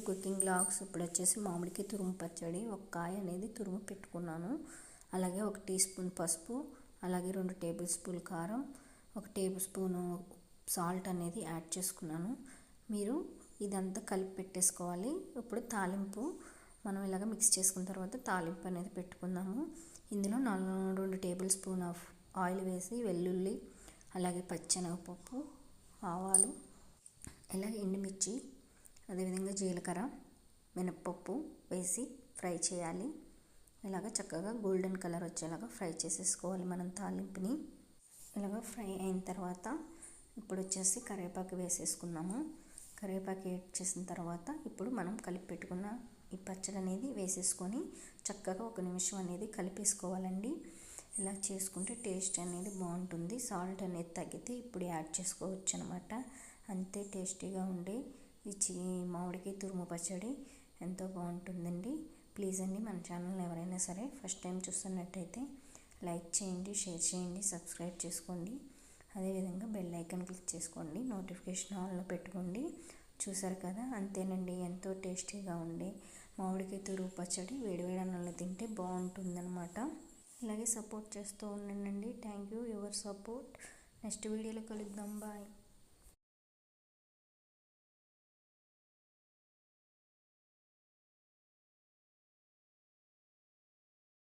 Cooking blogs. ఇప్పుడు వచ్చేసి మామిడికి తురుము పచ్చడి. ఒక కాయ అనేది తురుము పెట్టుకున్నాను. అలాగే ఒక టీ స్పూన్ పసుపు అలాగే రెండు టేబుల్ స్పూన్ కారం ఒక టేబుల్ స్పూను సాల్ట్ అనేది యాడ్ చేసుకున్నాను. మీరు ఇదంతా కలిపి పెట్టేసుకోవాలి. ఇప్పుడు తాలింపు మనం ఇలాగ మిక్స్ చేసుకున్న తర్వాత తాలింపు అనేది పెట్టుకుందాము. ఇందులో నాలుగు రెండు టేబుల్ స్పూన్ ఆఫ్ ఆయిల్ వేసి వెల్లుల్లి అలాగే పచ్చెనగపప్పు ఆవాలు ఇలాగే ఎండుమిర్చి అదేవిధంగా జీలకర్ర మినప్పప్పు వేసి ఫ్రై చేయాలి. ఇలాగ చక్కగా గోల్డెన్ కలర్ వచ్చేలాగా ఫ్రై చేసేసుకోవాలి మనం తాలింపుని. ఇలాగ ఫ్రై అయిన తర్వాత ఇప్పుడు వచ్చేసి కరివేపాకు వేసేసుకున్నాము కరివేపాకు యాడ్ చేసిన తర్వాత ఇప్పుడు మనం కలిపి పెట్టుకున్న ఈ పచ్చడి అనేది వేసేసుకొని చక్కగా ఒక నిమిషం అనేది కలిపేసుకోవాలండి. ఇలా చేసుకుంటే టేస్ట్ అనేది బాగుంటుంది. సాల్ట్ అనేది తగ్గితే ఇప్పుడు యాడ్ చేసుకోవచ్చు అనమాట అంతే టేస్టీగా ఉండే ఈ చి మామిడికాయ తురుము పచ్చడి ఎంతో బాగుంటుందండి. ప్లీజ్ అండి మన ఛానల్ ఎవరైనా సరే ఫస్ట్ టైం చూస్తున్నట్టయితే లైక్ చేయండి షేర్ చేయండి సబ్స్క్రైబ్ చేసుకోండి. అదేవిధంగా బెల్ ఐకాన్ క్లిక్ చేసుకోండి నోటిఫికేషన్ ఆన్లో పెట్టుకోండి. చూసారు కదా అంతేనండి ఎంతో టేస్టీగా ఉండే మామిడికాయ తురుగు పచ్చడి వేడివేడి అన్నంలో తింటే బాగుంటుందన్నమాట. ఇలాగే సపోర్ట్ చేస్తూ ఉండండి. Thank you your support. Next వీడియోలో కలుద్దాం బాయ్.